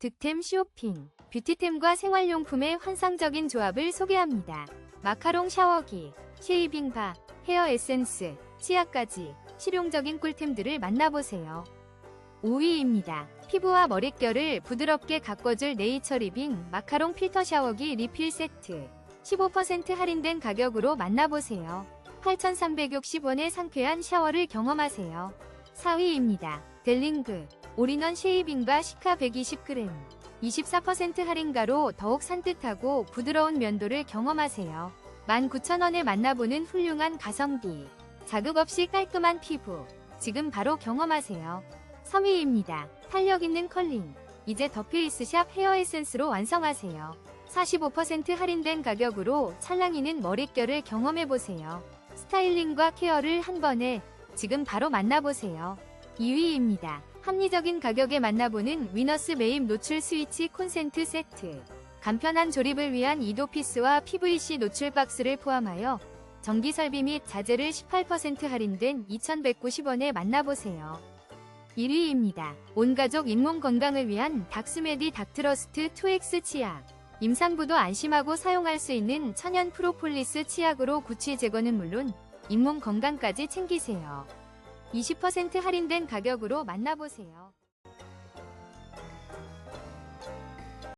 득템 쇼핑, 뷰티템과 생활용품의 환상적인 조합을 소개합니다. 마카롱 샤워기, 쉐이빙바, 헤어 에센스, 치약까지 실용적인 꿀템들을 만나보세요. 5위입니다. 피부와 머릿결을 부드럽게 가꿔줄 네이처 리빙 마카롱 필터 샤워기 리필 세트. 15% 할인된 가격으로 만나보세요. 8,360원의 상쾌한 샤워를 경험하세요. 4위입니다. 델링그 올인원 쉐이빙바 시카 120g 24% 할인가로 더욱 산뜻하고 부드러운 면도를 경험하세요. 19,000원에 만나보는 훌륭한 가성비 자극 없이 깔끔한 피부 지금 바로 경험하세요. 3위입니다. 탄력 있는 컬링 이제 더 페이스샵 헤어 에센스로 완성하세요. 45% 할인된 가격으로 찰랑이는 머릿결을 경험해보세요. 스타일링과 케어를 한 번에 지금 바로 만나보세요. 2위입니다. 합리적인 가격에 만나보는 위너스 메임 노출 스위치 콘센트 세트. 간편한 조립을 위한 이도피스와 PVC 노출 박스를 포함하여 전기 설비 및 자재를 18% 할인된 2,190원에 만나보세요. 1위입니다. 온 가족 잇몸 건강을 위한 닥스메디 닥트러스트 2X 치약. 임산부도 안심하고 사용할 수 있는 천연 프로폴리스 치약으로 구취 제거는 물론 잇몸 건강까지 챙기세요. 20% 할인된 가격으로 만나보세요.